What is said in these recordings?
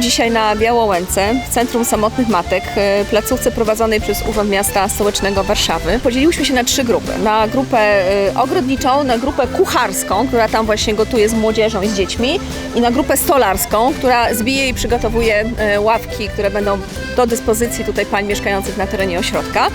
Dzisiaj na Białołęce, w Centrum Samotnych Matek, e, placówce prowadzonej przez Urząd Miasta Stołecznego Warszawy. Podzieliłyśmy się na trzy grupy. Na grupę e, ogrodniczą, na grupę kucharską, która tam właśnie gotuje z młodzieżą i z dziećmi i na grupę stolarską, która zbije i przygotowuje e, ławki, które będą do dyspozycji tutaj pań mieszkających na terenie ośrodka.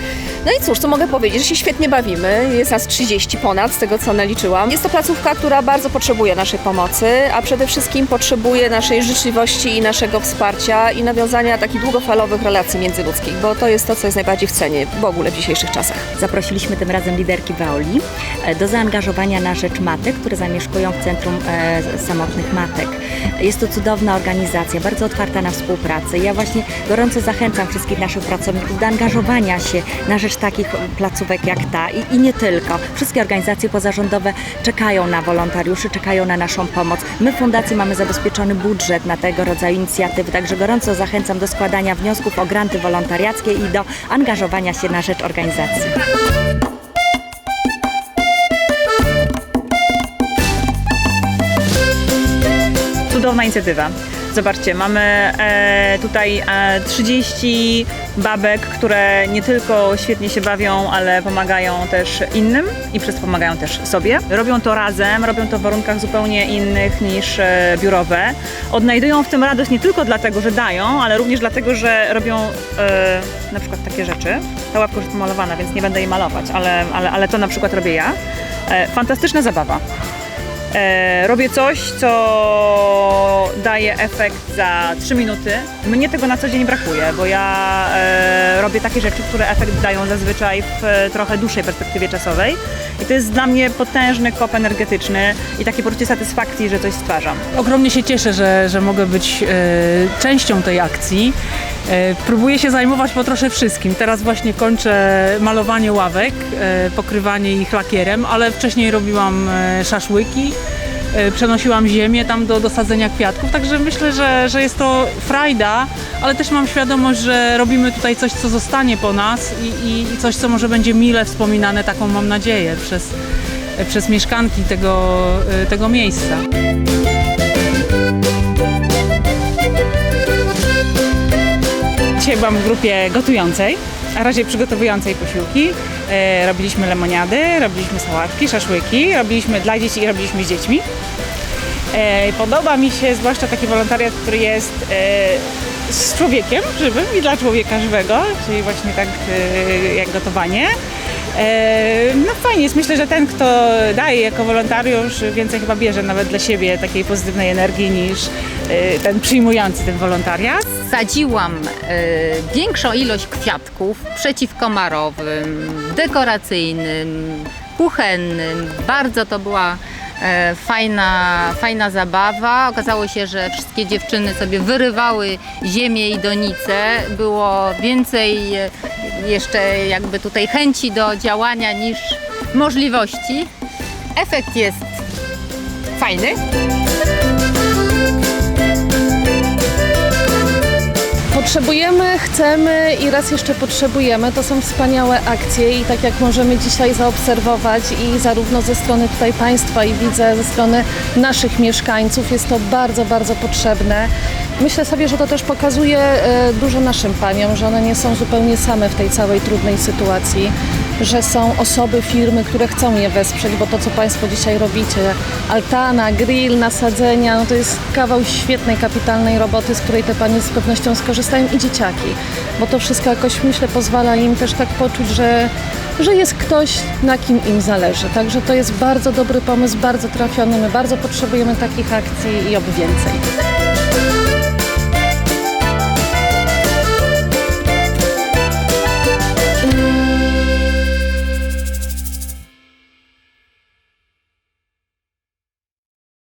No i cóż, co mogę powiedzieć, że się świetnie bawimy. Jest nas 30 ponad, z tego co naliczyłam. Jest to placówka, która bardzo potrzebuje naszej pomocy, a przede wszystkim potrzebuje naszej życzliwości i naszego wsparcia i nawiązania takich długofalowych relacji międzyludzkich, bo to jest to, co jest najbardziej w cenie w ogóle w dzisiejszych czasach. Zaprosiliśmy tym razem liderki Waoli e, do zaangażowania na rzecz matek, które zamieszkują w Centrum e, Samotnych Matek. Jest to cudowna organizacja, bardzo otwarta na współpracę. Ja właśnie gorąco zachęcam wszystkich naszych pracowników do angażowania się na rzecz takich placówek jak ta i, i nie tylko. Wszystkie organizacje pozarządowe czekają na wolontariuszy, czekają na naszą pomoc. My w Fundacji mamy zabezpieczony budżet na tego rodzaju inicjatywy, także gorąco zachęcam do składania wniosków o granty wolontariackie i do angażowania się na rzecz organizacji. Cudowna inicjatywa. Zobaczcie, mamy e, tutaj e, 30 babek, które nie tylko świetnie się bawią, ale pomagają też innym i przez to pomagają też sobie. Robią to razem, robią to w warunkach zupełnie innych niż e, biurowe. Odnajdują w tym radość nie tylko dlatego, że dają, ale również dlatego, że robią e, na przykład takie rzeczy. Ta łapka już jest pomalowana, więc nie będę jej malować, ale, ale, ale to na przykład robię ja. E, fantastyczna zabawa. E, robię coś, co daje efekt za 3 minuty. Mnie tego na co dzień brakuje, bo ja e, robię takie rzeczy, które efekt dają zazwyczaj w e, trochę dłuższej perspektywie czasowej. I to jest dla mnie potężny kop energetyczny i takie poczucie satysfakcji, że coś stwarzam. Ogromnie się cieszę, że, że mogę być e, częścią tej akcji. E, próbuję się zajmować po trosze wszystkim. Teraz właśnie kończę malowanie ławek, pokrywanie ich lakierem, ale wcześniej robiłam szaszłyki, przenosiłam ziemię tam do, do sadzenia kwiatków, także myślę, że, że jest to frajda, ale też mam świadomość, że robimy tutaj coś, co zostanie po nas i, i, i coś, co może będzie mile wspominane, taką mam nadzieję, przez, przez mieszkanki tego, e, tego miejsca. Dzisiaj byłam w grupie gotującej, a razie przygotowującej posiłki. E, robiliśmy lemoniady, robiliśmy sałatki, szaszłyki, robiliśmy dla dzieci i robiliśmy z dziećmi. E, podoba mi się zwłaszcza taki wolontariat, który jest e, z człowiekiem żywym i dla człowieka żywego, czyli właśnie tak e, jak gotowanie. E, no fajnie jest, myślę, że ten, kto daje jako wolontariusz, więcej chyba bierze nawet dla siebie takiej pozytywnej energii niż e, ten przyjmujący ten wolontariat. sadziłam większą ilość kwiatków przeciwkomarowym, dekoracyjnym, kuchennym. Bardzo to była fajna, fajna zabawa. Okazało się, że wszystkie dziewczyny sobie wyrywały ziemię i donice. Było więcej e, jeszcze jakby tutaj chęci do działania niż możliwości. Efekt jest fajny. Potrzebujemy, chcemy i raz jeszcze potrzebujemy. To są wspaniałe akcje i tak jak możemy dzisiaj zaobserwować i zarówno ze strony tutaj państwa i widzę ze strony naszych mieszkańców jest to bardzo, bardzo potrzebne. Myślę sobie, że to też pokazuje e, dużo naszym paniom, że one nie są zupełnie same w tej całej trudnej sytuacji, że są osoby, firmy, które chcą je wesprzeć, bo to, co Państwo dzisiaj robicie, altana, grill, nasadzenia, no to jest kawał świetnej, kapitalnej roboty, z której te Panie z pewnością skorzystają i dzieciaki, bo to wszystko jakoś, myślę, pozwala im też tak poczuć, że, że jest ktoś, na kim im zależy. Także to jest bardzo dobry pomysł, bardzo trafiony. My bardzo potrzebujemy takich akcji i oby więcej.